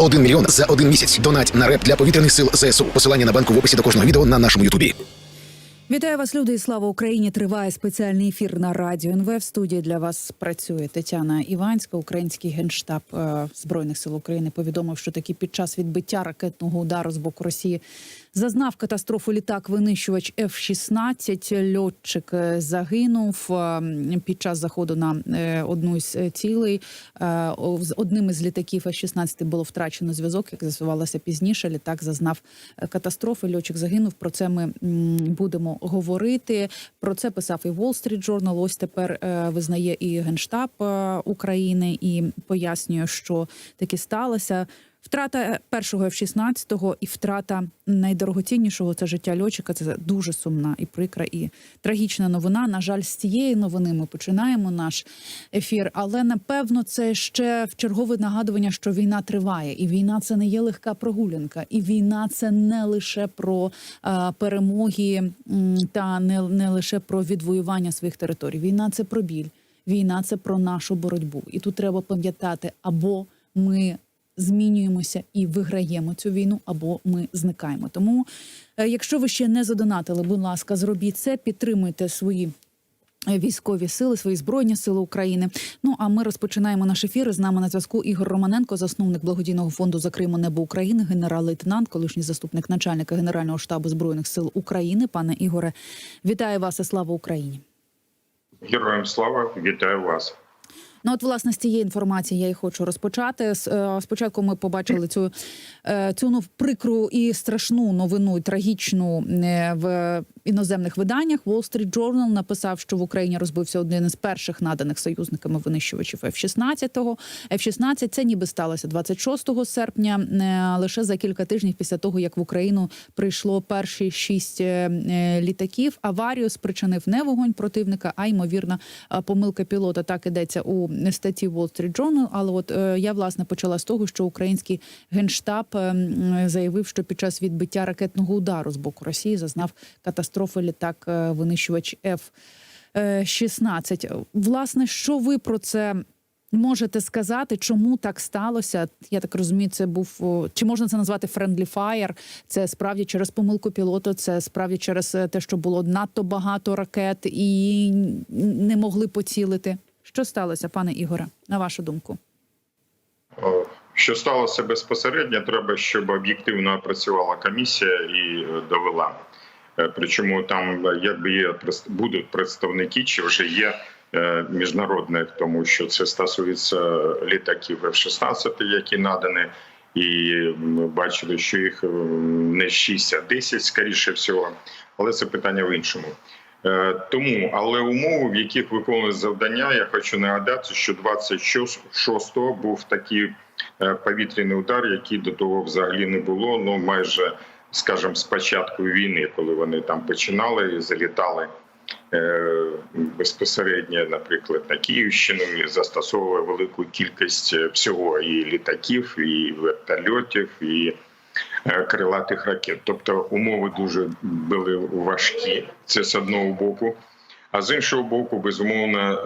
1 мільйон за один місяць. Донать на реп для повітряних сил ЗСУ. Посилання на банку в описі до кожного відео на нашому Ютубі. Вітаю вас, люди, і слава Україні! Триває спеціальний ефір на радіо НВ. В студії для вас працює Тетяна Іванська. Український генштаб е, збройних сил України повідомив, що таки під час відбиття ракетного удару з боку Росії зазнав катастрофу літак винищувач F-16. Льотчик е, загинув е, під час заходу на е, одну з цілей. З одним із літаків F-16 було втрачено зв'язок. Як з'ясувалося пізніше, літак зазнав катастрофи. Льотчик загинув. Про це ми будемо говорити. Про це писав і Wall Street Journal. Ось тепер визнає і генштаб України і пояснює, що таке сталося. Втрата першого F-16 і втрата найдорогоціннішого це життя льотчика. Це дуже сумна і прикра, і трагічна новина. На жаль, з цієї новини ми починаємо наш ефір. Але напевно це ще в чергове нагадування, що війна триває, і війна це не є легка прогулянка, і війна це не лише про е, перемоги та не, не лише про відвоювання своїх територій. Війна це про біль. Війна це про нашу боротьбу. І тут треба пам'ятати, або ми змінюємося і виграємо цю війну, або ми зникаємо. Тому, е, якщо ви ще не задонатили, будь ласка, зробіть це, підтримуйте свої. е, Військові сили, свої збройні сили України. Ну а ми розпочинаємо наш ефір. З нами на зв'язку Ігор Романенко, засновник благодійного фонду за Криму Небо України, генерал-лейтенант, колишній заступник начальника Генерального штабу збройних сил України. Пане Ігоре, вітаю вас і слава Україні. Героям слава, вітаю вас. Ну, от, власне, з цієї інформації я і хочу розпочати. Е, Спочатку ми побачили цю, е, цю ну, прикру і страшну новину, і трагічну е, в іноземних виданнях. Wall Street Journal написав, що в Україні розбився один із перших наданих союзниками винищувачів F-16. F-16 це ніби сталося 26 серпня, е, лише за кілька тижнів після того, як в Україну прийшло перші шість е, е, літаків. Аварію спричинив не вогонь противника, а ймовірна помилка пілота. Так ідеться у статті Wall Street Journal. Але от я власне почала з того, що український генштаб е, заявив, що під час відбиття ракетного удару з боку Росії зазнав катастрофи літак е, винищувач F-16. Власне, що ви про це? Можете сказати, чому так сталося? Я так розумію, це був чи можна це назвати friendly fire? Це справді через помилку пілоту, це справді через е, те, що було надто багато ракет і не могли поцілити. Що сталося, пане Ігоре, на вашу думку? Що сталося безпосередньо, треба, щоб об'єктивно працювала комісія і е, довела. Е, Причому там е, якби є будуть представники, чи вже є е, міжнародних, тому що це стосується літаків F-16, які надані. І ми бачили, що їх не 6, а 10, скоріше всього, але це питання в іншому. Тому, але умови, в яких виконують завдання, я хочу нагадати, що 26-го був такий повітряний удар, який до того взагалі не було. Ну майже, скажімо, з початку війни, коли вони там починали і залітали е, безпосередньо, наприклад, на Київщину і застосовували велику кількість е, всього і літаків, і вертольотів, і е, крилатих ракет. Тобто умови дуже були важкі. Це з одного боку. А з іншого боку, безумовно,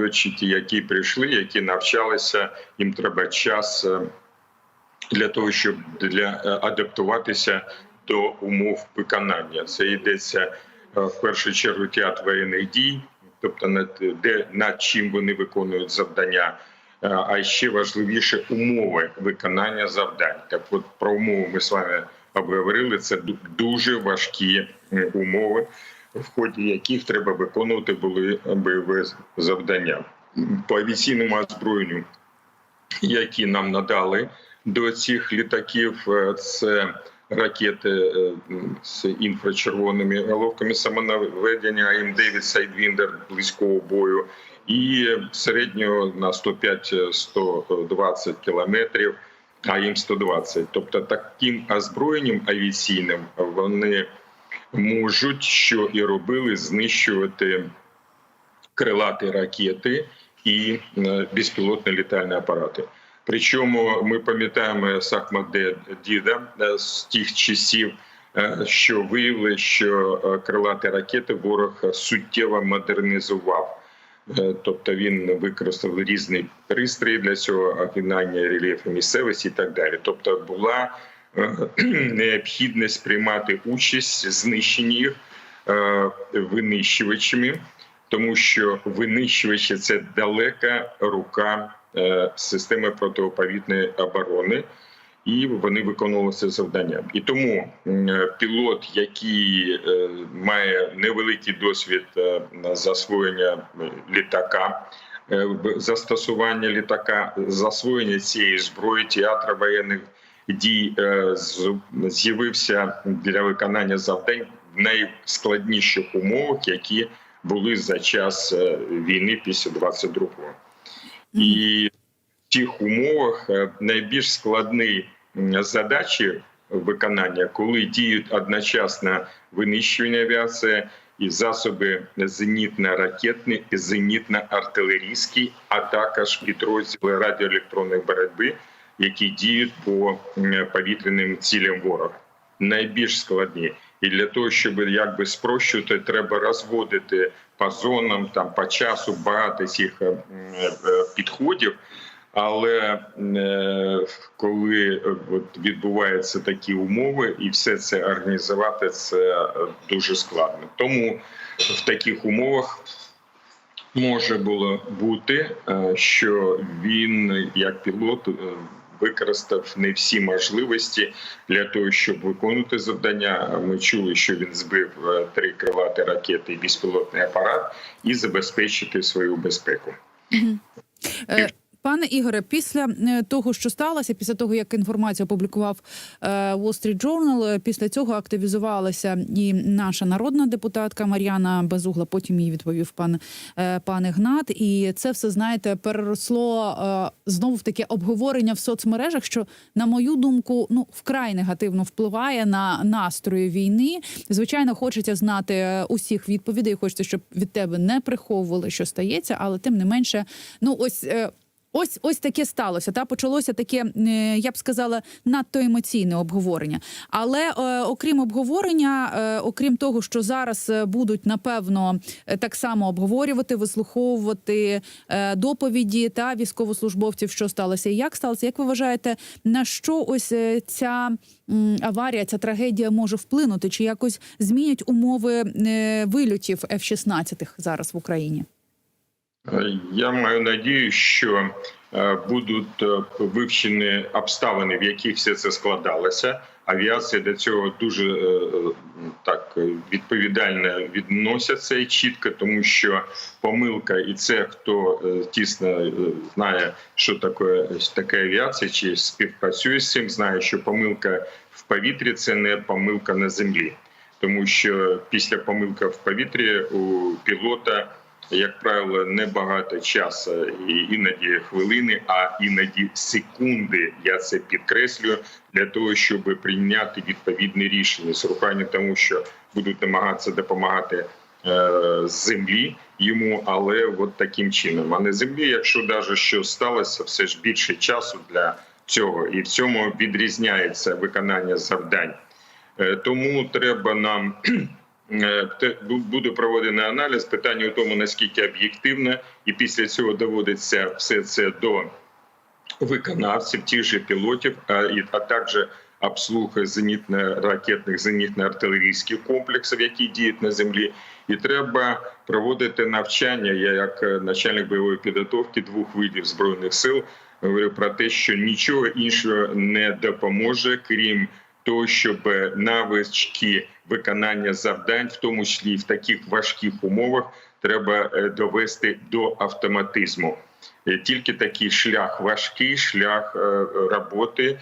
льотчики, які прийшли, які навчалися, їм треба час для того, щоб для е, адаптуватися до умов виконання. Це йдеться е, в першу чергу театр воєнних дій, тобто над де над чим вони виконують завдання. Е, А ще важливіше умови виконання завдань. Так, от про умови ми з вами обговорили. Це дуже важкі умови, в ході яких треба виконувати були бойові завдання по авіаційному озброєнню, які нам надали до цих літаків. е, Це ракети е, з інфрачервоними головками самонаведення АМ-9 Сайдвіндер близького бою і середнього на 105-120 кілометрів АІМ-120. Тобто таким озброєнням авіаційним вони можуть, що і робили, знищувати крилаті ракети і е, безпілотні літальні апарати. Причому ми пам'ятаємо Сахмаде Діда е, з тих часів, е, що виявили, що е, крилаті ракети ворог суттєво модернізував. Е, Тобто він використав різні пристрої для цього об'єднання рельєфу місцевості і так далі. Тобто була е, необхідність приймати участь знищенні їх е, винищувачами, тому що винищувачі це далека рука е, системи протиповітряної оборони. І вони виконували це завдання. І тому е, пілот, який е, має невеликий досвід е, засвоєння е, літака, е, застосування літака, засвоєння цієї зброї, театра воєнних дій е, з'явився для виконання завдань в найскладніших умовах, які були за час е, війни після 22-го. І в тих умовах е, найбільш складні задачі виконання, коли діють одночасно винищувальна авіація і засоби зенітно-ракетні зенітно-артилерійські, а також підрозділи радіоелектронної боротьби, які діють по повітряним цілям ворога. Найбільш складні. І для того, щоб якби спрощувати, треба розводити по зонам, там по часу багато цих е, м, е, підходів. Але е, коли е, от відбуваються такі умови, і все це організувати, це е, дуже складно. Тому в таких умовах може було бути, е, що він як пілот е, використав не всі можливості для того, щоб виконувати завдання. Ми чули, що він збив е, три крилати ракети і безпілотний апарат і забезпечити свою безпеку. Пане Ігоре, після е, того, що сталося, після того як інформацію опублікував е, Wall Street Journal, е, після цього активізувалася і наша народна депутатка Мар'яна Безугла. Потім їй відповів пан е, пан Ігнат. І це все знаєте переросло знову в таке обговорення в соцмережах, що на мою думку, ну вкрай негативно впливає на настрої війни. Звичайно, хочеться знати усіх відповідей. Хочеться, щоб від тебе не приховували, що стається, але тим не менше, ну ось. Ось ось таке сталося. Та почалося таке, е, я б сказала, надто емоційне обговорення. Але е, окрім обговорення, е, окрім того, що зараз е, будуть напевно е, так само обговорювати, вислуховувати е, доповіді та військовослужбовців, що сталося і як сталося. Як ви вважаєте, на що ось ця аварія, ця трагедія може вплинути? Чи якось змінять умови вильотів F-16 зараз в Україні? Я маю надію, що е, будуть е, вивчені обставини, в яких все це складалося. Авіація до цього дуже е, так відповідально відносяться і чітко, тому що помилка, і це хто тісно знає, що таке таке авіація, чи співпрацює з цим, знає, що помилка в повітрі це не помилка на землі, тому що після помилки в повітрі у пілота як правило, небагато часу, і іноді хвилини, а іноді секунди. Я це підкреслюю для того, щоб прийняти відповідне рішення з урахуванням тому, що будуть намагатися допомагати е, з землі йому, але от таким чином. А не землі, якщо навіть що сталося, все ж більше часу для цього, і в цьому відрізняється виконання завдань. Е, Тому треба нам е, буде проведений аналіз. Питання у тому, наскільки об'єктивно, і після цього доводиться все це до виконавців, тих же пілотів, а, також обслуг зенітно-ракетних зенітно-артилерійських комплексів, які діють на землі. І треба проводити навчання. Я, як е, начальник бойової підготовки двох видів збройних сил, говорю про те, що нічого іншого не допоможе, крім того, щоб навички виконання завдань, в тому числі в таких важких умовах, треба е, довести до автоматизму. Е, Тільки такий шлях важкий, шлях е, роботи, е,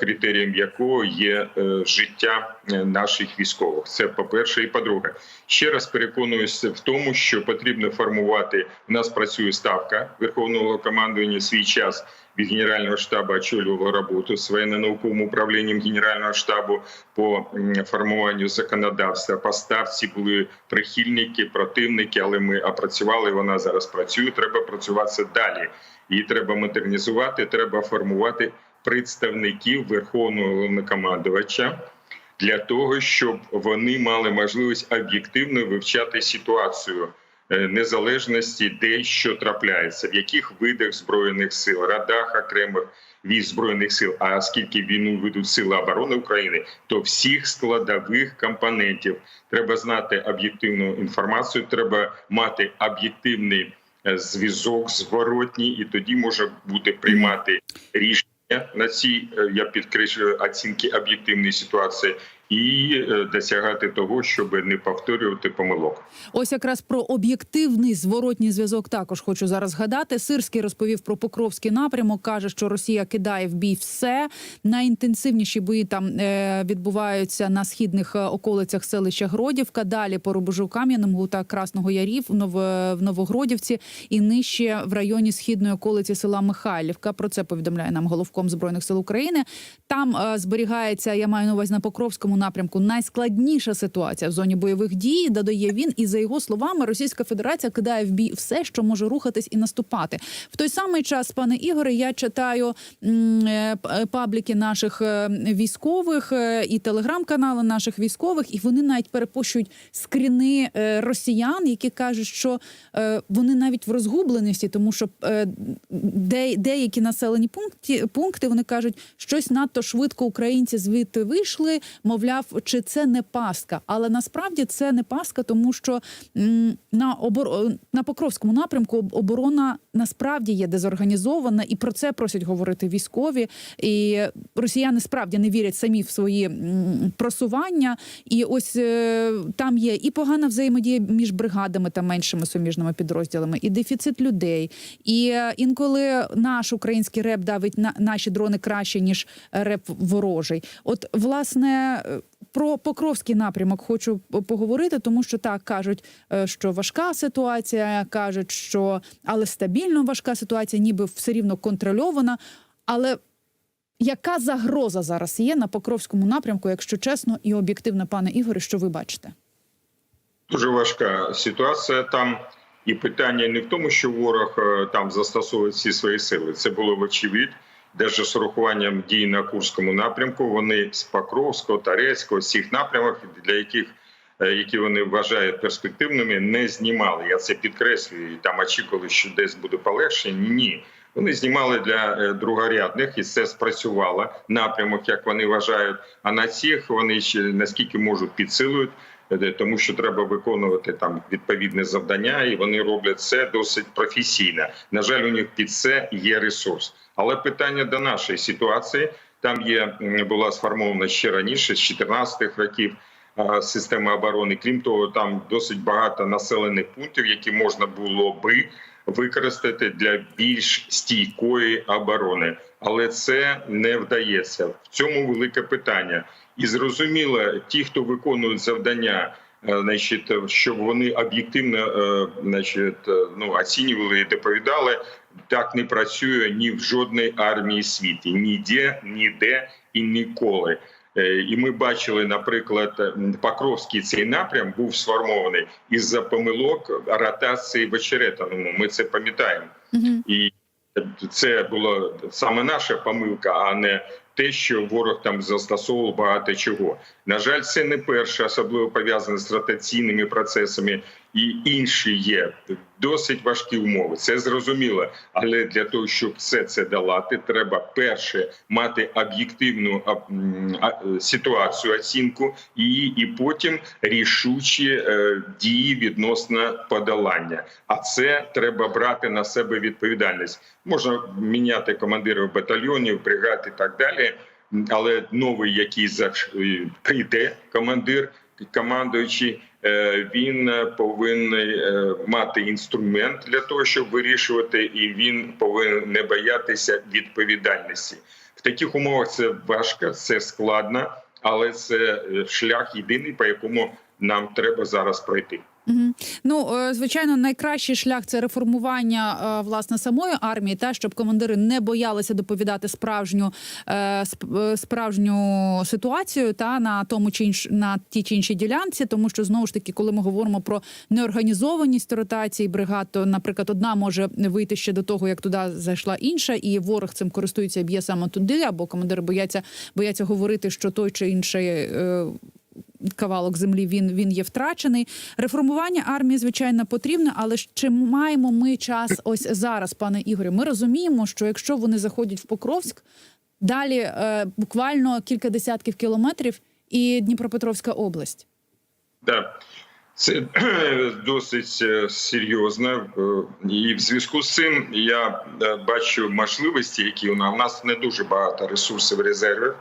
критерієм якого є е, життя е, наших військових. Це по перше, і по-друге, ще раз переконуюся в тому, що потрібно формувати. У нас працює ставка верховного командування свій час від генерального штабу очолювала роботу з воєнно-науковим управлінням генерального штабу по формуванню законодавства. По ставці були прихильники, противники, але ми опрацювали. Вона зараз працює. Треба працювати далі. Її треба модернізувати. Треба формувати представників верховного головнокомандувача для того, щоб вони мали можливість об'єктивно вивчати ситуацію е, незалежності, де що трапляється, в яких видах збройних сил, радах окремих військ збройних сил. А оскільки війну ведуть сили оборони України, то всіх складових компонентів треба знати об'єктивну інформацію, треба мати об'єктивний е, зв'язок зворотній, і тоді може бути приймати рішення на цій е, я підкреслюю оцінки об'єктивної ситуації і е, досягати того, щоб не повторювати помилок. Ось якраз про об'єктивний зворотній зв'язок також хочу зараз згадати. Сирський розповів про Покровський напрямок. каже, що Росія кидає в бій все. Найінтенсивніші бої там е, відбуваються на східних е, околицях селища Гродівка. Далі по рубежу Кам'яному та Красного Ярів в, Нов... в Новогродівці і нижче в районі східної околиці села Михайлівка. Про це повідомляє нам головком збройних сил України. Там зберігається, я маю на увазі на Покровському напрямку, найскладніша ситуація в зоні бойових дій. Додає він, і за його словами, Російська Федерація кидає в бій все, що може рухатись і наступати. В той самий час, пане Ігоре, я читаю е, е, пабліки наших е, військових і телеграм-канали наших військових, і вони навіть перепощують скріни росіян, які кажуть, що вони навіть в розгубленості, тому що де, деякі населені пункти, пункти вони кажуть, щось надто швидко українці звідти вийшли. Мовляв, чи це не пастка? Але насправді це не пастка, тому що на обор... на Покровському напрямку оборона насправді є дезорганізована, і про це просять говорити військові. І росіяни справді не вірять самі в свої просування. І ось е, там є і погана взаємодія між бригадами та меншими суміжними підрозділами, і дефіцит людей. І е, інколи наш український реп давить на наші дрони краще ніж реп ворожий. От власне. Про Покровський напрямок хочу поговорити, тому що так кажуть, е, що важка ситуація, кажуть, що але стабільно важка ситуація, ніби все рівно контрольована. Але яка загроза зараз є на Покровському напрямку, якщо чесно і об'єктивно, пане Ігоре, що ви бачите? Дуже важка ситуація там. І питання не в тому, що ворог е, там застосовує всі свої сили. Це було вочевидь. Даже з урахуванням дій на Курському напрямку вони з Покровського, Тарецького, всіх напрямок, для яких е, які вони вважають перспективними, не знімали. Я це підкреслюю. І там очікували, що десь буде полегшення. Ні. Вони знімали для е, другорядних, і це спрацювало напрямок, як вони вважають. А на цих вони ще наскільки можуть підсилують, е, тому що треба виконувати там відповідне завдання, і вони роблять це досить професійно. На жаль, у них під це є ресурс. Але питання до нашої ситуації там є була сформована ще раніше, з 14-х років. Система оборони, крім того, там досить багато населених пунктів, які можна було би використати для більш стійкої оборони, але це не вдається. В цьому велике питання. І зрозуміло, ті, хто виконують завдання, е, значить, щоб вони об'єктивно е, значить, е, ну, оцінювали і доповідали, так не працює ні в жодній армії світі, ніде, ніде і ніколи. Е, І ми бачили, наприклад, Покровський цей напрям був сформований із-за помилок ротації в очеретаному. Ми це пам'ятаємо. І це була саме наша помилка, а не те, що ворог там застосовував багато чого. На жаль, це не перше, особливо пов'язане з ротаційними процесами, і інші є досить важкі умови. Це зрозуміло. Але для того, щоб все це долати, треба перше мати об'єктивну а, ситуацію, оцінку, і, і потім рішучі е, дії відносно подолання. А це треба брати на себе відповідальність. Можна міняти командирів батальйонів, бригад і так далі. Але новий, який е, прийде командир, командуючий, е, він е, повинен мати інструмент для того, щоб вирішувати, і він повинен не боятися відповідальності. В таких умовах це важко, це складно, але це е, шлях єдиний, по якому нам треба зараз пройти. Угу. Ну е, звичайно, найкращий шлях це реформування е, власне самої армії, та щоб командири не боялися доповідати справжню е, справжню ситуацію та на тому чи інш на тій чи іншій ділянці, тому що знову ж таки, коли ми говоримо про неорганізованість ротації бригад, то, наприклад, одна може вийти ще до того, як туди зайшла інша, і ворог цим користується, б'є саме туди, або командири бояться бояться говорити, що той чи інший. Кавалок землі він, він є втрачений. Реформування армії, звичайно, потрібне, але чи маємо ми час ось зараз, пане Ігорю? Ми розуміємо, що якщо вони заходять в Покровськ, далі е, буквально кілька десятків кілометрів і Дніпропетровська область. Да. Це досить е, серйозно, Е, і в зв'язку з цим я е, бачу можливості, які у нас У нас не дуже багато ресурсів резервів,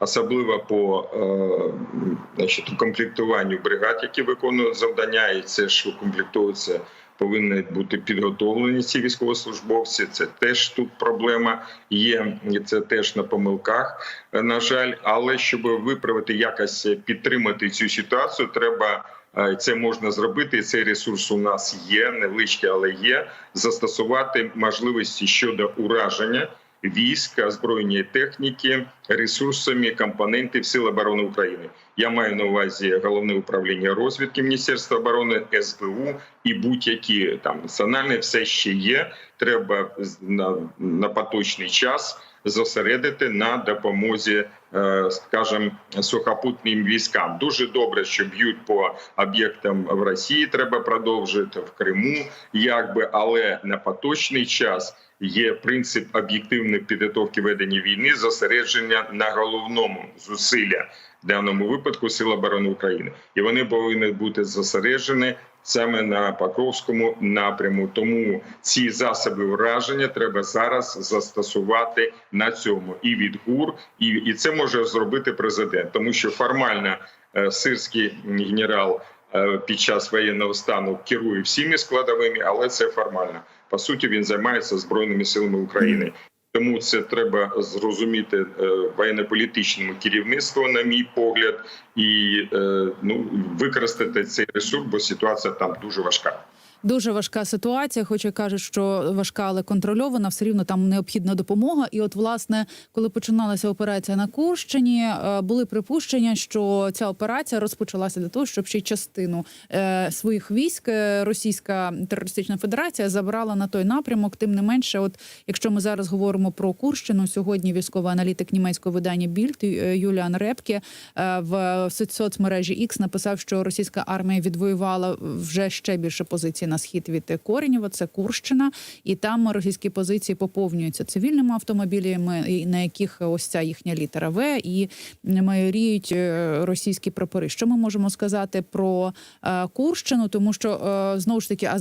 особливо по е, значить, укомплектуванню бригад, які виконують завдання, і це ж укомплектовується. Повинні бути підготовлені ці військовослужбовці. Це теж тут проблема є. і Це теж на помилках, е, на жаль. Але щоб виправити якось підтримати цю ситуацію, треба е, це можна зробити. Цей ресурс у нас є, невеличкий, але є. Застосувати можливості щодо ураження війська, озброєння техніки, ресурсами компонентів Сил оборони України. Я маю на увазі головне управління розвідки Міністерства оборони, СБУ і будь-які там національні все ще є. Треба на, на поточний час зосередити на допомозі, е, скажімо, сухопутним військам. Дуже добре, що б'ють по об'єктам в Росії. Треба продовжити в Криму, якби але на поточний час. Є принцип об'єктивної підготовки ведення війни, зосередження на головному зусилля в даному випадку Сил оборони України, і вони повинні бути зосереджені саме на Покровському напряму. Тому ці засоби ураження треба зараз застосувати на цьому і від ГУР, і, і це може зробити президент, тому що формально е, сирський генерал е, під час воєнного стану керує всіми складовими, але це формально. По суті, він займається збройними силами України. Тому це треба зрозуміти е, воєнно-політичному керівництву, на мій погляд, і е, ну використати цей ресурс, бо ситуація там дуже важка. Дуже важка ситуація, хоч і кажуть, що важка, але контрольована, все рівно там необхідна допомога. І, от, власне, коли починалася операція на Курщині, е, були припущення, що ця операція розпочалася для того, щоб ще й частину е, своїх військ е, Російська терористична федерація забрала на той напрямок. Тим не менше, от якщо ми зараз говоримо про Курщину, сьогодні військовий аналітик німецького видання Більд е, Юліан Репке в соц- соцмережі X написав, що російська армія відвоювала вже ще більше позицій на схід від Коренєва, це Курщина, і там російські позиції поповнюються цивільними автомобілями, на яких ось ця їхня літера В і майоріють е, російські прапори. Що ми можемо сказати про е, Курщину? Тому що е, знову ж таки, а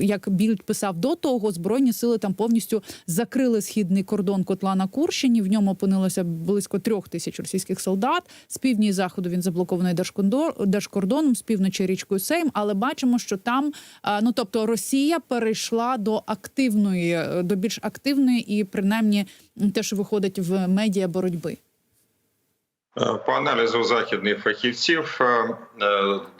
як Більд писав до того, збройні сили там повністю закрили східний кордон котла на Курщині. В ньому опинилося близько трьох тисяч російських солдат. З півдні і заходу він заблокований держкордоном, з півночі річкою Сейм. Але бачимо, що там ну тобто Росія перейшла до активної, е, до більш активної і принаймні те, що виходить в медіа боротьби. Е, По аналізу західних фахівців е,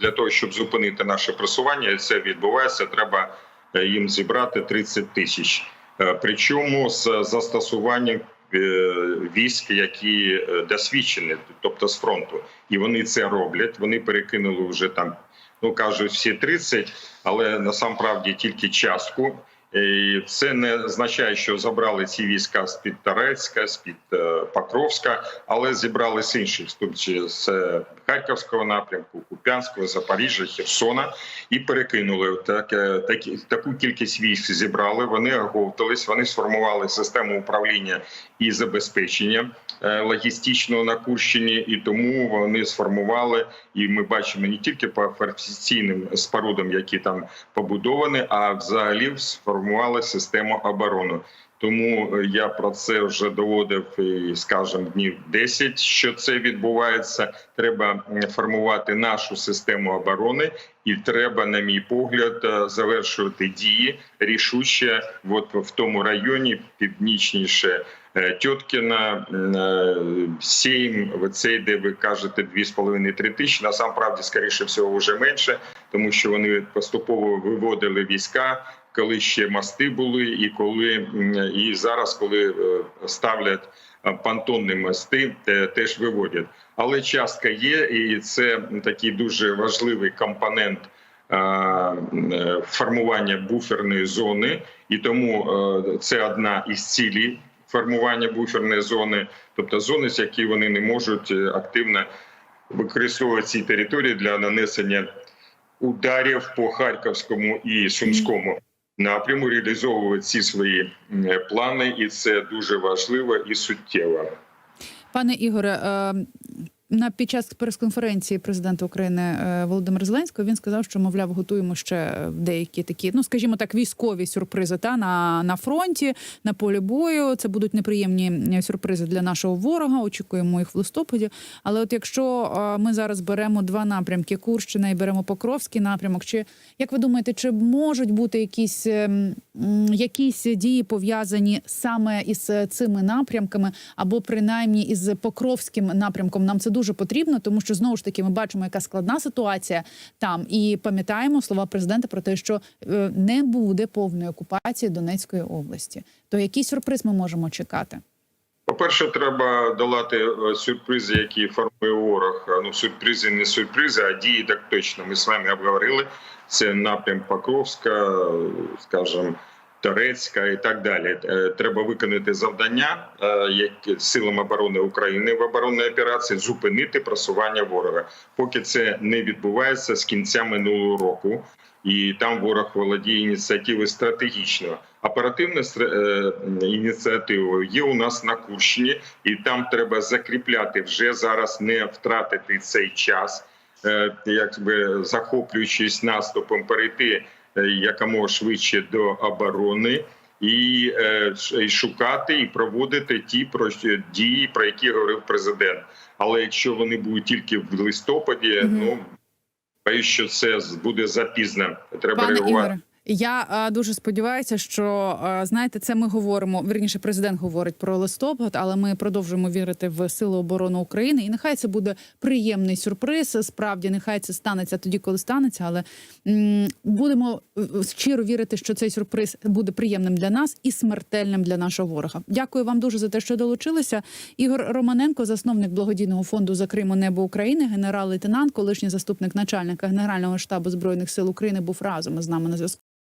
для того, щоб зупинити наше просування, це відбувається. Треба їм зібрати 30 тисяч. Причому з застосуванням військ, які досвідчені, тобто з фронту, і вони це роблять. Вони перекинули вже там, ну кажуть, всі 30, але насамправді тільки частку. Це не означає, що забрали ці війська з під Торецька, з під Покровська, але зібрали з інших тобто з е, Харківського напрямку, Куп'янського, Запоріжжя, Херсона і перекинули так, е, такі, таку кількість військ. Зібрали. Вони оговтались, вони сформували систему управління і забезпечення е, логістичного на Курщині, і тому вони сформували. І ми бачимо не тільки по фортифікаційним спорудам, які там побудовані, а взагалі сформували систему оборони. Тому е, я про це вже доводив, і, скажімо, днів 10, що це відбувається. Треба формувати нашу систему оборони, і треба, на мій погляд, е, завершувати дії рішуче. От в тому районі північніше е, Тьоткіна, м, е, цей, де ви кажете 2,5-3 тисячі. Насамправді, скоріше всього, вже менше, тому що вони поступово виводили війська коли ще мости були, і коли і зараз, коли е, ставлять е, понтонні мости, теж виводять. Але частка є, і це такий дуже важливий компонент. е, Формування буферної зони, і тому це одна із цілей формування буферної зони, тобто зони, з які вони не можуть активно використовувати ці території для нанесення ударів по Харківському і Сумському напряму, реалізовувати ці свої плани, і це дуже важливо і суттєво. Пане Ігоре, е, на під час прес-конференції президента України е, Володимира Зеленського він сказав, що мовляв, готуємо ще деякі такі, ну скажімо так, військові сюрпризи та на, на фронті, на полі бою. Це будуть неприємні сюрпризи для нашого ворога. Очікуємо їх в листопаді. Але от якщо е, ми зараз беремо два напрямки Курщина і беремо Покровський напрямок, чи як ви думаєте, чи можуть бути якісь, якісь дії пов'язані саме із е, цими напрямками, або принаймні із Покровським напрямком? Нам це дуже потрібно, тому що знову ж таки ми бачимо, яка складна ситуація там, і пам'ятаємо слова президента про те, що е, не буде повної окупації Донецької області. То який сюрприз ми можемо чекати? По-перше, треба долати е, сюрпризи, які формує ворог. Ну, сюрпризи не сюрпризи, а дії так точно. Ми з вами обговорили. Це напрям Покровська, е, скажімо, Торецька і так далі. Е, Треба виконати завдання е, як силам оборони України в оборонній операції зупинити просування ворога. Поки це не відбувається з кінця минулого року. І там ворог володіє ініціативою стратегічно. Оперативна е, ініціатива є у нас на Курщині, і там треба закріпляти вже зараз, не втратити цей час, якби захоплюючись наступом, перейти якомога швидше до оборони. І, е, і шукати і проводити ті про дії, про які говорив президент. Але якщо вони будуть тільки в листопаді, Мгм. ну боюсь, що це буде запізно. Треба Пане реагувати. Ігоре, я е, дуже сподіваюся, що е, знаєте, це ми говоримо. Вірніше, президент говорить про листопад, але ми продовжуємо вірити в сили оборони України. І нехай це буде приємний сюрприз. Справді, нехай це станеться тоді, коли станеться. Але м, будемо е, щиро вірити, що цей сюрприз буде приємним для нас і смертельним для нашого ворога. Дякую вам дуже за те, що долучилися. Ігор Романенко, засновник благодійного фонду за Криму Небо України, генерал-лейтенант, колишній заступник начальника Генерального штабу збройних сил України, був разом із нами на зв'язку.